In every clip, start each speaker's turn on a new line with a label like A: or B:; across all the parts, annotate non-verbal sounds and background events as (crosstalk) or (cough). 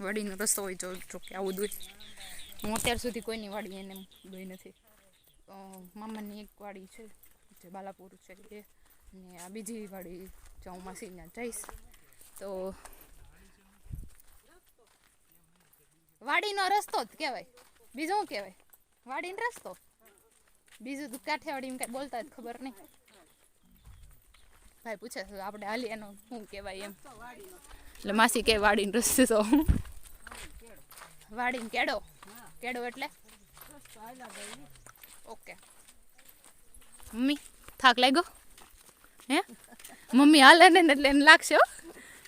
A: વાડીનો રસ્તો હોય જો જો કે આવું દોય હું અત્યાર સુધી કોઈની વાડી એને દોઈ નથી. મામાની એક વાડી છે, જે બાલાપુર છે એ. અને આ બીજી વાડી જ્યાં હું માસીના જઈશ. તો વાડીનો રસ્તો જ કહેવાય. બીજું શું કહેવાય? વાડીનો રસ્તો? બીજું તો કાઠિયાવાડી કાંઈ બોલતા જ ખબર નહીં. ભાઈ પૂછે આપણે હાલી એનો શું કહેવાય એમ. એટલે માસી કે વાડીનો રસ્તો. તો વાડીને કેડો કેડો એટલે? ઓકે. મમ્મી થાક લાગ્યો? હે? મમ્મી હાલે ને એટલે એને લાગશે હો.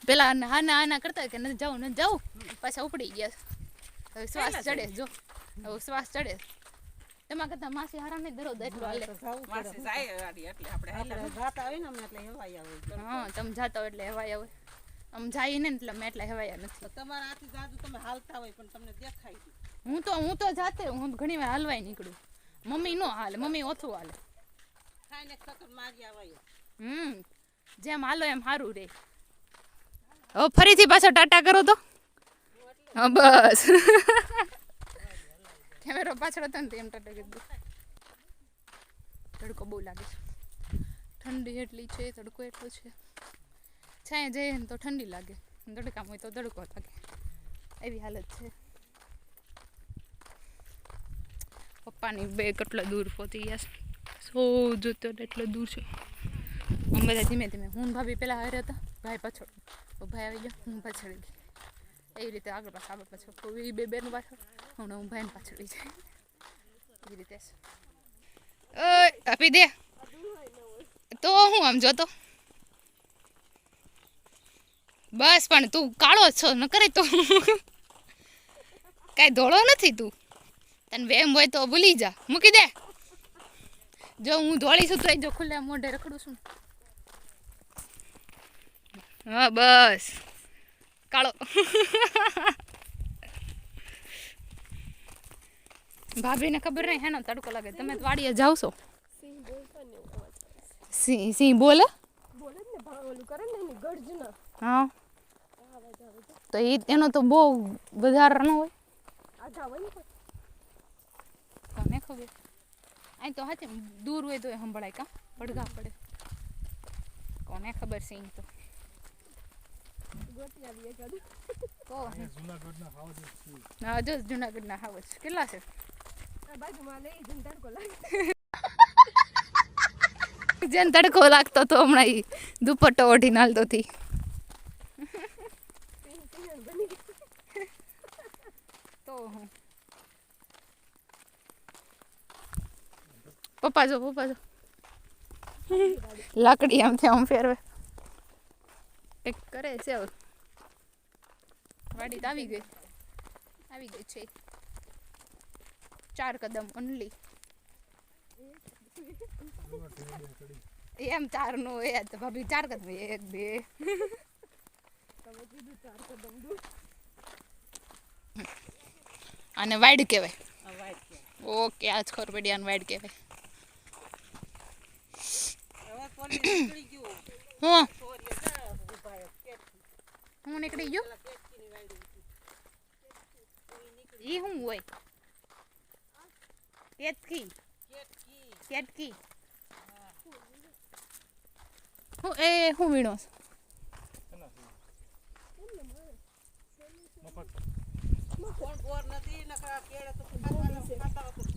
A: પેલા આના આના કરતા હોય કે નથી જાઉં નથી જાઉં પાછા ઉપડી ગયા. હવે શ્વાસ ચડે જો. હવે શ્વાસ ચડે. એમાં કરતા માસી હારા નહીં દરો એટલું હાલે.
B: માસી જાય વાડી એટલે આપણે હાલ્યા
C: જાતા હોય ને એટલે હેવાય આવે.
A: હા તમે જાતા હોય એટલે હેવાયા હોય આમ જાય ને એટલે મેં એટલે હેવાયા નથી.
C: તમારા આથી જાજુ તમે હાલતા હોય પણ તમને દેખાય
A: હું તો હું તો જાતે હું ઘણી વાર હલવાઈ નીકળું. મમ્મી નો હાલે મમ્મી ઓછું હાલે.
C: ખાઈને ખતર મારી આવાય.
A: હમ જેમ હાલો એમ સારું રે. હવે ફરીથી પાછો ટાટા કરો તો? બસ. કેમેરો પાછળ હતો ને એમ ટાટા કરી દો તડકો બહુ લાગે છે. ઠંડી એટલી છે તડકો એટલો છે. છાંય જઈએ ને તો ઠંડી લાગે. તડકામાં હોય તો તડકો લાગે. એવી હાલત છે. પપ્પાની બે કેટલા દૂર પહોંચી ગયા છે. સો જોતો એટલો દૂર છે. હું બધા ધીમે ધીમે, હું ભાભી પહેલાં હારે હતા. ભાઈ પાછળ. ભાઈ આવી ગયો, હું પાછળ ગઈ. એવી રીતે આગળ પાછળ આગળ પાછળ. એ બે બેન પાછળ. હમણાં હું ભાઈને પાછળ જાય. એવી રીતે આપી દે. તો હું આમ જોતો. બસ પણ તું કાળો છો ન કરે તો. કાંઈ ધોળો નથી તું. તને વેમ હોય તો ભૂલી જા. મૂકી દે. જો હું ધોળી છું તો જો ખુલ્લા મોઢે રખડું છું. હા બસ. કાળો. ભાભીને ખબર નહીં હેનો તડકો લાગે. તમે વાડીએ જાવ છો. સિંહ સિંહ બોલે?
D: બોલે ને ઓલું કરે ને ગર્જના.
A: હા. તો એ એનો તો બહુ વધારે ન હોય.
D: ને.
A: કોને ખબર અહીં તો હાથે દૂર હોય તો એ સંભળાય કા? પડઘા પડે. કોને ખબર છે તો?
D: આવી એકાદું.
A: તો જુનાગઢના હાવસ કેટલા છે?
D: આ બાજુમાં લઈ જઈને તડકો લાગે
A: જેને તડકો લાગતો તો હમણાં દુપટ્ટો ઓઢી નાલતો હતી
D: સિંહ સિંહણ બની ગઈ.
A: તો હું પપ્પા જો પપ્પા જો. લાકડી આમથી આમ ફેરવે. એક કરે છે હવે. વાડી આવી ગઈ. આવી ગઈ છે. ચાર કદમ ઓનલી એમ ચાર નો એ તો ભાભી ચાર કદમ એક બે.
D: તમે કીધું ચાર કદમ દૂર
A: અને વાઈડ કહેવાય.
C: આ
A: ઓકે આજ જ આને વાઈડ કહેવાય. હું?
C: એ
A: હું નીકળી ગયો. ઈ શું હોય?
C: કેટકી
A: કેટકી હું. એ હું વીણો છું?
C: કોણ બોર નથી નકર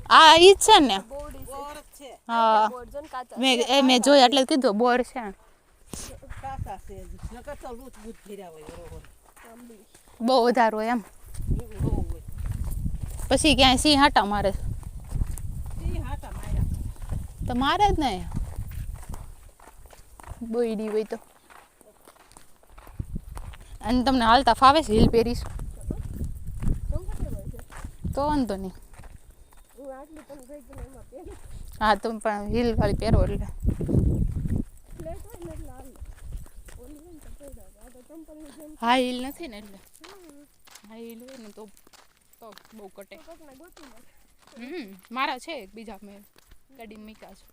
C: આ
A: ઈ છે ને? હા. મેં મેં જોયા એટલે કીધું, બોર છે. બહુ વધારો એમ. પછી ક્યાંય સિંહ હાટા મારે. તો મારે જ ને બોયડી હોય તો. અને તમને હાલતા ફાવે છે, હિલ પહેરીશ. તો વાંધો નહીં.
D: હું એમાં
A: તો પણ હિલ વાળી પહેરો એટલે. હા, હિલ નથી ને એટલે. હા, હિલ હોય ને તો તો બહુ કટે. હમ, મારા છે એક બીજા મેં કડી મીકા છે.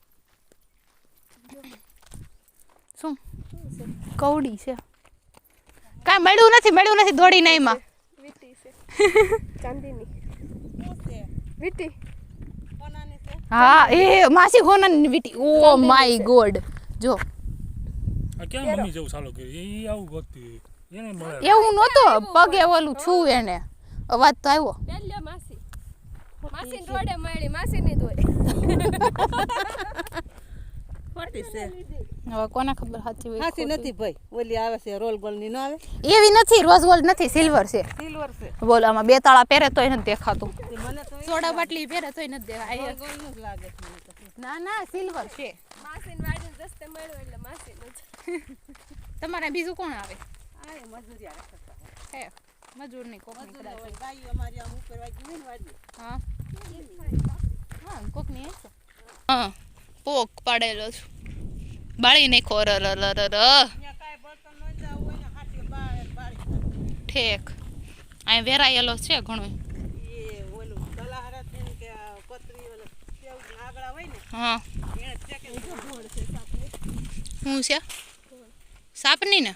A: શું? કવડી છે. કાંઈ મળ્યું નથી મળ્યું નથી દોડી નહીં માં
D: વીટીસ. ચાંદીની
C: છે
D: વીટી
C: કોનાની છે
A: હા એ માસી હોનાની વીટી ઓ માય ગોડ જો.
E: આ ક્યાં મમ્મી જેવું ચાલુ કર્યું? એ આવું મળે.
A: એવું નહોતો. પગે ઓલું છું એને. અવાજ તો આવ્યો.
D: માસી. માસી રોડે મળી માસી ની દોય (laughs)
C: ખોટી છે.
A: હવે કોને ખબર સાચી હોય
C: નથી ભાઈ. ઓલી આવે છે રોલ ગોલની ન આવે?
A: એવી નથી રોઝ ગોલ્ડ નથી સિલ્વર છે.
C: સિલ્વર છે.
A: બોલ આમાં બે તાળા પહેરે તોય નથી દેખાતું. સોડા બાટલી પહેરે તોય નથી દેખાય.
C: રોલ ગોલનું લાગે છે મને તો.
A: ના ના સિલ્વર છે.
D: માસી ની રસ્તે મળ્યો એટલે માસી નું
A: તમારે બીજું કોણ આવે?
C: આ મજૂરી.
A: હે મજૂરની કોકની
C: મજૂરો
A: કદાચ.
C: હોય ગાયો અમારી આમ ઉપર વાગી હોય ને વાડી
A: હા. હા કોકની હશે. હા. પોક પાડેલો છું. બાળી નાખો ર ર ર ર ર.
C: ત્યાં કાંઈ બળતણ ન જાવું હાથી બાળ બાળી
A: ઠેક. અહીં વેરાયેલો છે ઘણો. હા. શું છે? સાપની ને?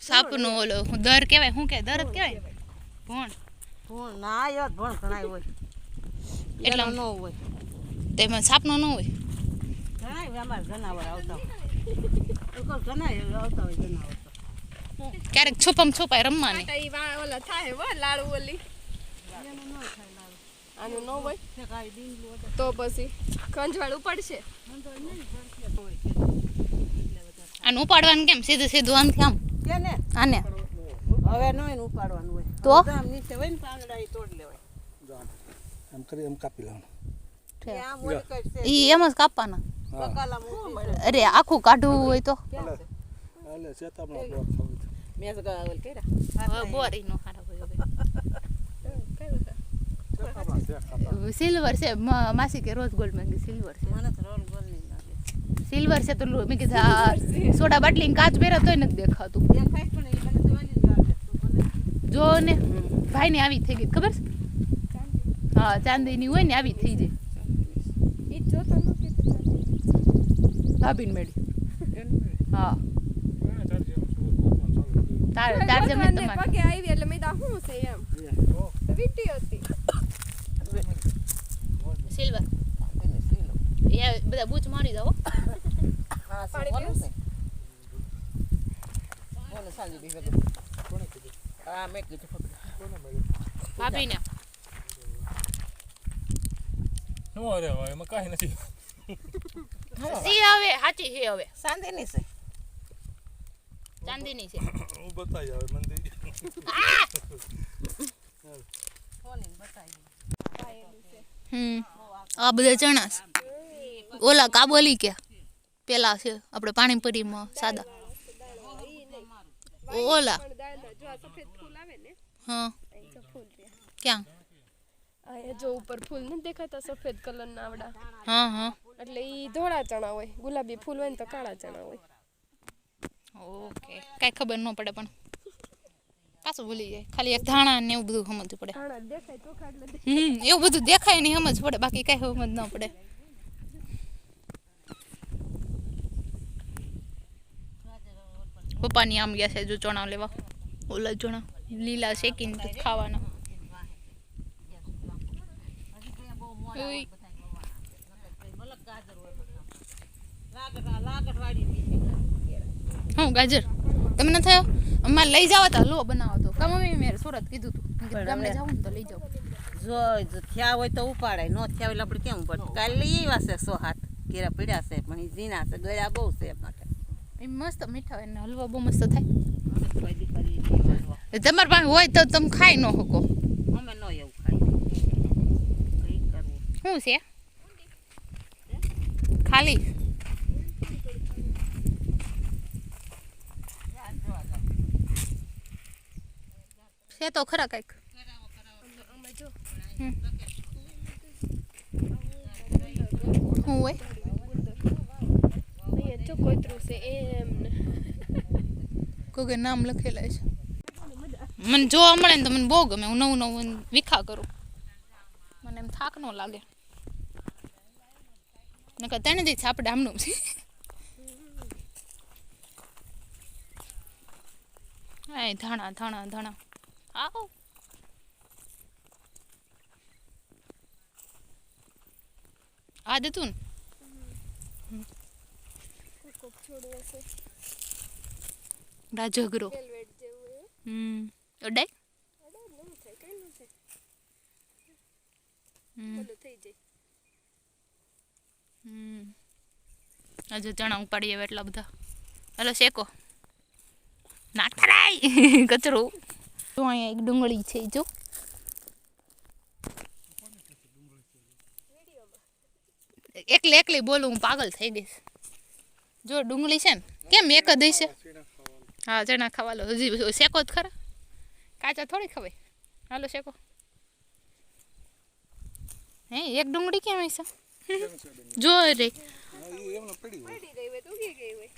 A: સાપનો ઓલો દર કહેવાય શું કે દર જ કહેવાય ભણ.
C: ભણ ના યાર ભણ ઘણાય હોય.
A: એટલે
C: ન હોય.
A: તેમાં સાપનો ન હોય.
C: ઘણાય હોય અમારે જનાવર આવતા હોય. એ આવતા હોય જનાવર તો.
A: ક્યારેક છુપમ છુપાય રમવાની.
D: ઈ વા ઓલા થાય હો લાડુ ઓલી. આનું ન હોય?
C: તે કાંઈ ડીંગલું
D: તો પછી ખંજવાળ ઉપાડશે.
A: આને ઉપાડવાનું કેમ? સીધું સીધું આમથી આમ
C: કે ને
A: આને?
C: હવે ન હોય ને ઉપાડવાનું હોય.
A: તો?
C: આમ નીચે હોય ને પાંદડા એ તોડ લેવાય.
E: આમ કરી એમ કાપી લેવાનું.
C: આમ
A: ઈ એમ જ કાપવાના. અરે આખું કાઢવું હોય તો. બોરી સિલ્વર છે માસી કે રોજ ગોલ્ડમાં સિલ્વર છે. સિલ્વર છે તો મેં કીધું સોડા બાટલી કાચ પહેરે તોય નથી દેખાતું.
C: એમ થાય પણ એ મને તો ઓલી જ લાગે.
A: જો ને ભાઈ ને આવી થઈ ગઈ ખબર છે? હા ચાંદીની હોય ને આવી થઈ જાય
D: ઈ જોતો નથી તો
A: ભાભીને મેળી. હા.
E: તારી જમે
A: તમારે.
D: પગે આવી એટલે મેં આ શું છે એમ? વીટી હતી.
A: સિલ્વર. એ બધા બૂચ મારી દો
C: હા.
D: પાણી પીવું?
C: છે સાંજે બી ભેગું.
E: કોને કીધું
C: હા મેં કીધું.
E: કોને મળ્યું
A: ભાભીને.
E: નો એમાં કાંઈ નથી.
A: સી હવે સાચી છે હવે.
C: સાંજેની છે.
A: ચાંદીની છે.
E: હું બતાવી હવે મંદિર
A: હમ. આ બધા ચણા ઓલા કાબોલી કે પેલા છે આપણે પાણીપુરીમાં સાદા. ઓલા.
D: પણ દાદા જો આ સફેદ ફૂલ આવે ને
A: હા ક્યાં
D: જો ઉપર ફૂલ નથી દેખાતા સફેદ કલરના આવડા.
A: હા હા.
D: એટલે એ ધોળા ચણા હોય ગુલાબી ફૂલ હોય ને તો કાળા ચણા હોય.
A: ઓકે. કાંઈ ખબર ન પડે પણ. પાછું ભૂલી જાય. ખાલી એક ધાણા ને એવું બધું સમજવું પડે. હમ એવું બધું દેખાય નહીં સમજ પડે. બાકી કાંઈ સમજ ન પડે. પપ્પાની આમ ગયા છે જો ચણા લેવા. ઓલા ચણા. લીલા શેકીને ખાવાના ઉઈ.
C: લાગટ લાગટ વાળી બી છે.
A: હું ગાજર. તમે ન થયો? અમારે લઈ જાવ તા લો બનાવો તો. કા મમ્મી મેં સુરત કીધું તું. મેં કીધું ગામડે જાવું તો લઈ જાવ
C: જો થયા હોય તો ઉપાડાય ન થયા હોય આપણે કેમ પડે કાલે લઈ આવ્યા છે સો હાથ. કેરા પીડ્યા છે પણ એ ઝીણા છે ગળ્યા બહુ છે માટે.
A: એ મસ્ત મીઠા હોય ને હલવો બહુ મસ્ત થાય.
C: હલવા.
A: તમારી પાસે હોય તો તમે ખાઈ ન શકો.
C: અમે ન એવું ખાઈ
A: શું છે? ખાલી? છે તો ખરા કંઈક. શું હોય? કોઈ નામ લખેલા છે. મને જોવા મળે ને તો મને બહુ ગમે હું નવું નવું વિખા કરું. મને એમ થાક ન લાગે. નકર તેને જ આપણે આમનું છે. હા ધાણા ધાણા ધાણા.
D: Ow! આદતુન
A: રાજગરો હમ અડાય હજુ ચણા ઉપાડીએ એટલા બધા હલો શેકો નાટરાય કચરું જો અહીંયા એક ડુંગળી છે જો. એકલી એકલી બોલું હું પાગલ થઈ ગઈશ. જો ડુંગળી છે ને કેમ એક જ હશે? હા ચણા ખાવા લો હજી શેકો જ ખરા? કાચા થોડી ખવાય. હાલો શેકો. હે એક ડુંગળી કેમ હશે? જો રે.
D: પડી ગઈ હોય તો ઉગી ગઈ હોય?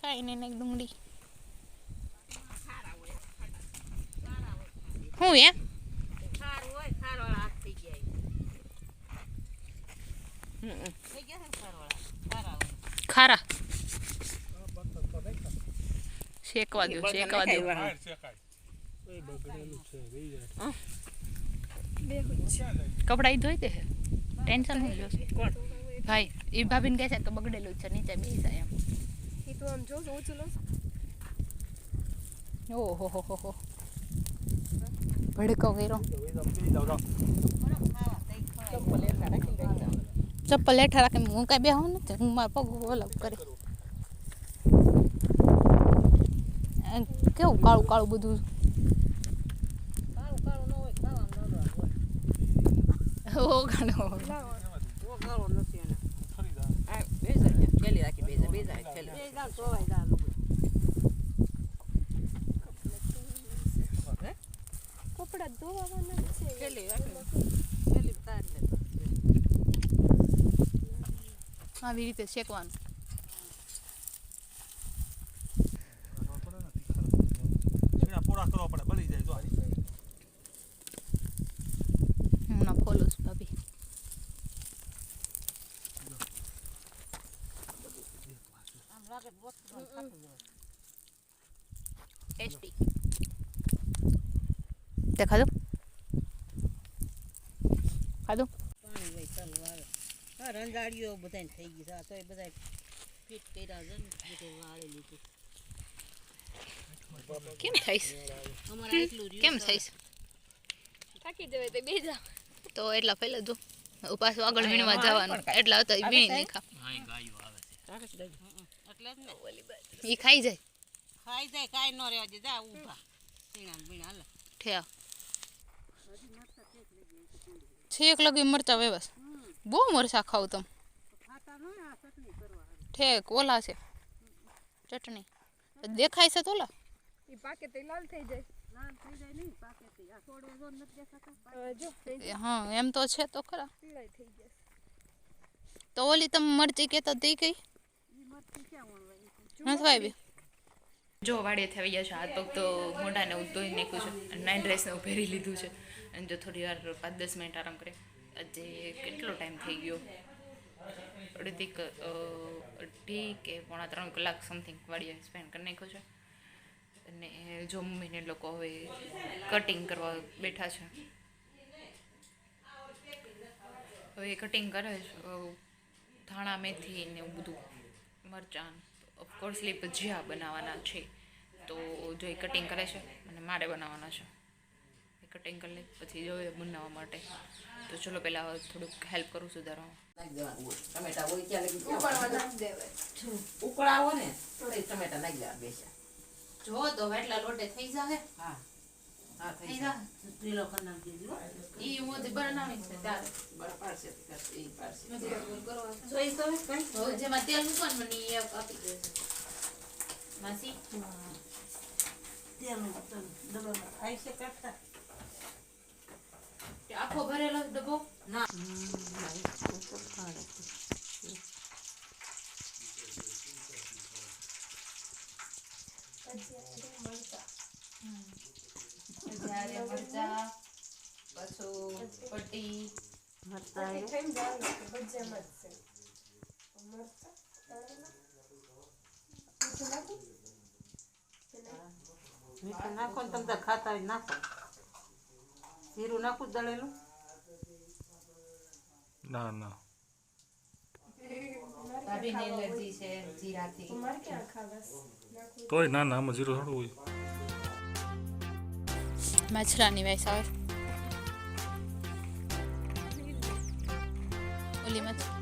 A: કાંઈ નહીં એક ડુંગળી હું એમ
C: ખાર હોય ખારવાળા હાથ થઈ ગયા થઈ ગયા છે ને ખારવાળા ખારા હોય
A: ખારા શેકવા દો શેકવા દો
E: બહાર શેકાય. એ બગડેલું છે રહી જાય
D: બે હોય
A: કપડાં ધોઈ દે ટેન્શન નહીં જોશે ભાઈ એ ભાભીને કહે છે કે બગડેલું જ છે નીચે બેસા એમ.
D: એ તો આમ લો.
A: ઓહો હો હો હો. ભડકો કર્યો ચપ્પલ હેઠા રાખીને હું કાંઈ બેહો નથી હું મારા પગ ઓલા કરી આ કેવું કાળું કાળું બધું
C: કાળું કાળું ન હોય ખાવાનું નરમ હોય
A: ઓગાણો
C: બહુ કાળું નથી એને
E: ખરીદા
B: આ બેસા છે થેલી રાખી બેસા બેસા થેલી
C: બે દાણ ધોવાઈ દાણ લુગડું.
D: કપડા ધોવાના જ છે
B: રાખી
C: પેલી તાર લેતો
A: આવી રીતે શેકવાનું
E: છીણા પોળા કરવા પડે બળી જાય જો આ રીતે.
A: હું ના ખોલું છું ભાભી
C: આમ લાગે તો વસ્તુ પણ ખાતું હોય.
A: ટેસ્ટી તે ખાધું? ખાધું?
C: પાણી હોય ચાલુ આવે હા રંજાડીઓ બધાને થઈ ગઈ છે. આ બધા ફિટ કર્યા છે ને વાળી લીધું.
A: કેમ થઈશ?
C: અમારે એટલું રહ્યું
A: કેમ થઈશ?
D: થાકી જવાય તો બે જા
A: તો એટલા પહેલા જો. પાછું આગળ વીણવા જવાનું. એટલા હતા વીણી નહીં ખા
C: ને.
A: એ ખાઈ જાય.
C: ખાઈ જાય કાંઈ ન રહેવા દે જા ઊભા. બીણા હાલે.
A: ઠેક છેક લગી મરચા વેવસ બહુ મરચા ખાવ તમ
C: ખાતા ન હોય આ ચટણી કરવા હારું.
A: ઠેક ઓલા છે ચટણી દેખાય છે તો ઓલા
D: એ પાકે તો લાલ થઈ જાય
C: લાલ થઈ જાય નહીં પાકે થી. આ છોડવો જો નથી દેખાતા
D: હવે જો થઈ
A: એ હા એમ તો છે તો ખરા
D: પીળાઈ થઈ ગયા
A: તો ઓલી તમે મરચી કહેતા તે કઈ?
C: ઈ મરચી ક્યાં વણવાની છે?
A: નથી વાવી જો વાડીએ થઈ ગયા છે હાથ પગ તો મોઢાને એવું ધોઈ નાખ્યું છે અને નાઇટ ડ્રેસને એવું પહેરી લીધું છે. અને જો થોડી વાર પાંચ દસ મિનિટ આરામ કરે આજે કેટલો ટાઈમ થઈ ગયો? અડધી અઢી કે પોણા ત્રણ કલાક સમથિંગ વાડીએ સ્પેન્ડ કરી નાખ્યો છે. અને જો મમ્મીને લોકો હવે કટિંગ કરવા બેઠા છે. હવે કટિંગ કરે છે ધાણા, મેથી ને એવું બધું, મરચાં ઓફકોર્સલી ભજીયા બનાવવાના છે. તો જો એ કટિંગ કરે છે અને મારે બનાવવાના છે. લે પછી જોઈએ બનાવવા માટે. તો ચલો પહેલાં થોડુંક હેલ્પ કરું સુધારવામાં
B: ટમેટા હોય ત્યાં ઉકળાવો ને તો ટમેટા નાખી દેવા બેસા
A: જો તો એટલા લોટે થઈ જાય
B: હા. હા થઈ
C: કરી નાખી.
A: ઈ બનાવી છે
B: બળ પાડશે તો પાડશે.
C: જોઈ તો કઈ.
A: જેમાં તેલ મૂકવાનું મને એ આપી દેશે માસી?
C: તલ ડબ્બામાં છે કાઢતા.
A: આખો ભરેલો ડબ્બો?
C: ના.
A: પટ્ટી
D: નાખો
C: ને તમે ખાતા નાખો. જીરું નાખું દળેલું
E: ના ના.
A: ભાભીને એલર્જી છે જીરાથી.
D: મારે ક્યાં ખાવાસ?
E: તોય ના ના આમાં જીરો થોડું હોય.
A: માછલાની વાઈસ આવે. ઓલી માછલી